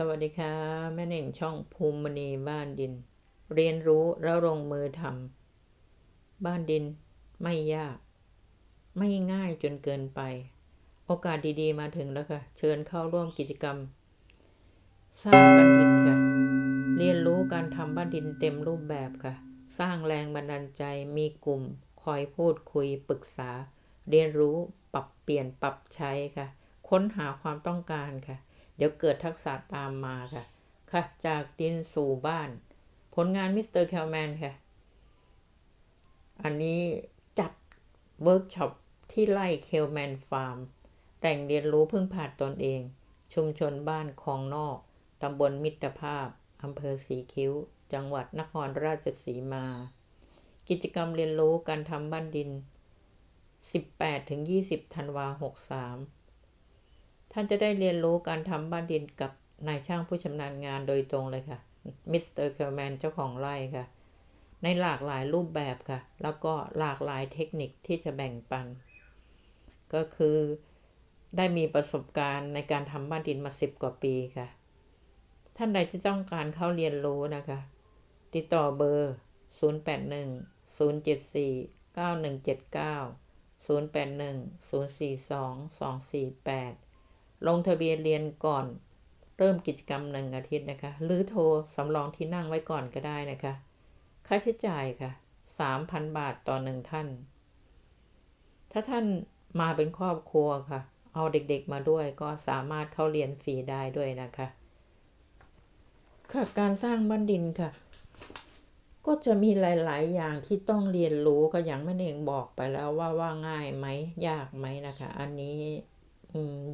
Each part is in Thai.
สวัสดีค่ะ แม่เน่งช่องภูมิมณีบ้านดิน เรียนรู้แล้วลงมือทำบ้านดินไม่ยาก ไม่ง่ายจนเกินไป โอกาสดีๆ มาถึงแล้วค่ะ เชิญเข้าร่วมกิจกรรม สร้างบ้านดินค่ะ เรียนรู้การทำบ้านดินเต็มรูปแบบค่ะ สร้างแรงบันดาลใจมีกลุ่ม คอยพูดคุยปรึกษา เรียนรู้ปรับเปลี่ยนปรับใช้ค่ะ ค้นหาความต้องการค่ะ เดี๋ยวเกิดทักษะตามมาค่ะ ค่ะ จากดินสู่บ้าน ผลงานมิสเตอร์แคลแมนค่ะ อันนี้จัดเวิร์กช็อปที่ไล่เคลแมนฟาร์ม แต่งเรียนรู้พึ่งผ่านตนเอง ชุมชนบ้านคลองนอก ตำบลมิตรภาพ อำเภอสีคิ้ว จังหวัดนครราชสีมา กิจกรรมเรียนรู้การทำบ้านดิน 18-20ธันวา63 ท่านจะได้เรียนรู้การทำบ้านดินกับนายช่างผู้ชำนาญงานโดยตรงเลยค่ะมิสเตอร์เคลแมนเจ้าของไร่ค่ะ ในหลากหลายรูปแบบค่ะ แล้วก็หลากหลายเทคนิคที่จะแบ่งปัน ก็คือได้มีประสบการณ์ในการทำบ้านดินมาสิบกว่าปีค่ะ ท่านใดที่ต้องการเข้าเรียนรู้นะคะ ติดต่อเบอร์ 081 074 9179 081-042-248 ลงทะเบียนเรียนก่อน เริ่มกิจกรรมหนึ่งอาทิตย์นะคะ หรือโทรสำรองที่นั่งไว้ก่อนก็ได้นะคะ ค่าใช้จ่ายค่ะ 3,000 บาทต่อหนึ่งท่าน ถ้าท่านมาเป็นครอบครัวค่ะ เอาเด็กๆมาด้วยก็สามารถเข้าเรียนฟรีได้ด้วยนะคะ ค่ะการสร้างบ้านดินค่ะ ก็จะมีหลาย ๆ อย่างที่ต้องเรียนรู้ก็อย่างแม่เองบอกไปแล้วว่าว่าง่ายไหมยากไหมนะคะ อันนี้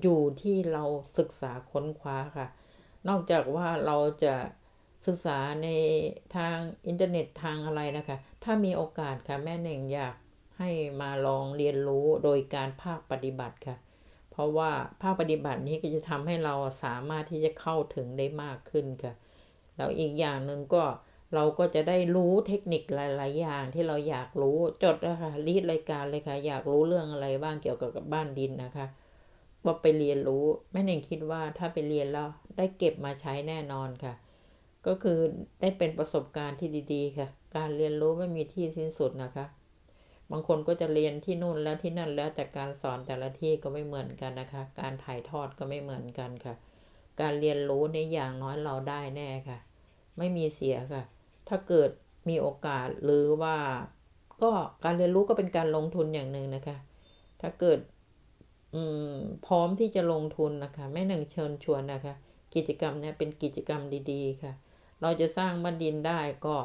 อยู่ที่เราศึกษาค้นคว้าค่ะ นอกจากว่าเราจะศึกษาในทางอินเทอร์เน็ตทางอะไรนะคะ ถ้ามีโอกาสค่ะแม่เน่งอยากให้มาลองเรียนรู้โดยการภาคปฏิบัติค่ะ เพราะว่าภาคปฏิบัตินี้ก็จะทำให้เราสามารถที่จะเข้าถึงได้มากขึ้นค่ะ แล้วอีกอย่างหนึ่งก็เราก็จะได้รู้เทคนิคหลาย ๆ อย่างที่เราอยากรู้จดนะคะรีดรายการเลยค่ะ อยากรู้เรื่องอะไรบ้างเกี่ยวกับบ้านดินนะคะ ก็ไปเรียนรู้แม่เน่งคิดว่าถ้าไปเรียนแล้วได้เก็บมาใช้แน่นอนค่ะ ก็คือได้เป็นประสบการณ์ที่ดี ๆ ค่ะ การเรียนรู้ไม่มีที่สิ้นสุดนะคะ บางคนก็จะเรียนที่นู่นแล้วที่นั่นแล้วแต่การสอนแต่ละที่ก็ไม่เหมือนกันนะคะ การถ่ายทอดก็ไม่เหมือนกันค่ะ การเรียนรู้ในอย่างน้อยเราได้แน่ค่ะ ไม่มีเสียค่ะ ถ้าเกิดมีโอกาสหรือว่า ก็การเรียนรู้ก็เป็นการลงทุนอย่างหนึ่งนะคะ ถ้าเกิด พร้อมที่จะลงทุนนะคะแม่หนึ่งเชิญชวนนะคะ กิจกรรมเนี้ยเป็นกิจกรรมดีๆค่ะ เราจะสร้างบ้านดินได้ก็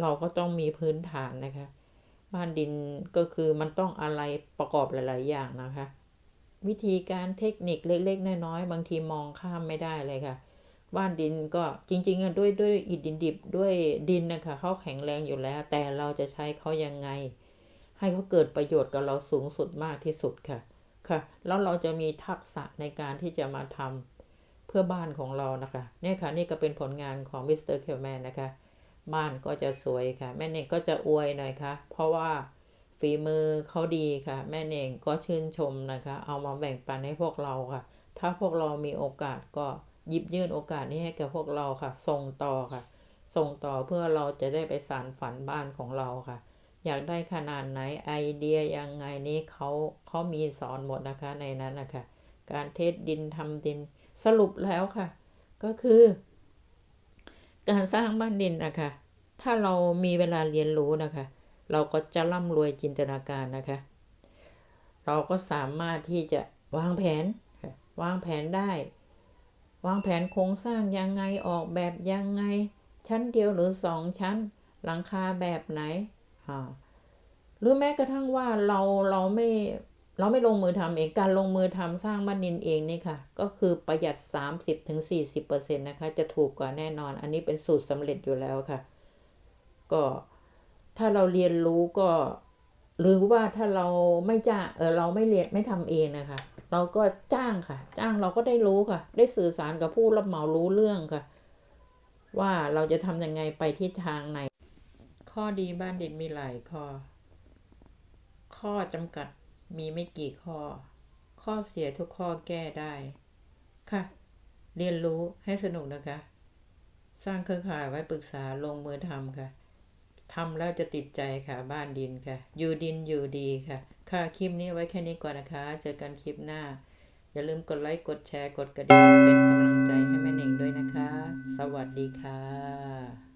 เราก็ต้องมีพื้นฐานนะคะ บ้านดินก็คือมันต้องอะไรประกอบหลาย ๆ อย่างนะคะ วิธีการเทคนิคเล็ก ๆ น้อย ๆ บางทีมองข้ามไม่ได้เลยค่ะ บ้านดินก็จริงๆด้วยด้วยอิฐดินดิบด้วยดินนะคะเขาแข็งแรงอยู่แล้ว แต่เราจะใช้เขายังไง ให้เขาเกิดประโยชน์กับเราสูงสุดมากที่สุดค่ะ ค่ะ แล้วเราจะมีทักษะในการที่จะมาทำเพื่อบ้านของเรานะคะเนี่ยค่ะนี่ก็เป็นผลงานของมิสเตอร์เคลแมนนะคะ บ้านก็จะสวยค่ะ แม่เน่งก็จะอวยหน่อยค่ะ เพราะว่าฝีมือเขาดีค่ะ แม่เน่งก็ชื่นชมนะคะ เอามาแบ่งปันให้พวกเราค่ะ ถ้าพวกเรามีโอกาสก็หยิบยื่นโอกาสนี้ให้กับพวกเราค่ะ ส่งต่อค่ะ ส่งต่อเพื่อเราจะได้ไปสานฝันบ้านของเราค่ะ อยากได้ขนาดไหนไอเดียยังไงนี้เขาเขามีสอนหมดนะคะในนั้นนะคะการเทสดินทำดินสรุปแล้วค่ะ ก็คือ การสร้างบ้านดินนะคะถ้าเรามีเวลาเรียนรู้นะคะ เราก็จะร่ำรวยจินตนาการนะคะ เราก็สามารถที่จะวางแผน วางแผนได้ วางแผนโครงสร้างยังไงออกแบบยังไง ชั้นเดียวหรือสองชั้น หลังคาแบบไหน หรือแม้กระทั่งว่าเราเราไม่เราไม่ลงมือทำเองการลงมือทำสร้างบ้านดินเองนี่ค่ะ ก็คือประหยัด 30-40%นะคะ จะถูกกว่าแน่นอน อันนี้เป็นสูตรสำเร็จอยู่แล้วค่ะ ก็ถ้าเราเรียนรู้ก็ หรือว่าถ้าเราไม่จ้างเออเราไม่เรียนไม่ทำเองนะคะ เราก็จ้างค่ะ จ้างเราก็ได้รู้ค่ะ ได้สื่อสารกับผู้รับเหมารู้เรื่องค่ะ ว่าเราจะทำยังไงไปทิศทางไหน ข้อดีบ้านดินมีหลายข้อ ข้อจำกัดมีไม่กี่ข้อ ข้อเสียทุกข้อแก้ได้ ค่ะ เรียนรู้ให้สนุกนะคะ สร้างเครือข่ายไว้ปรึกษาลงมือทำค่ะทำแล้วจะติดใจค่ะ บ้านดินค่ะ อยู่ดินอยู่ดีค่ะ ค่ะ คลิปนี้ไว้แค่นี้ก่อนนะคะ เจอกันคลิปหน้า อย่าลืมกดไลค์กดแชร์กดกระดิ่งเป็นกำลังใจให้แม่เน่งด้วยนะคะ สวัสดีค่ะ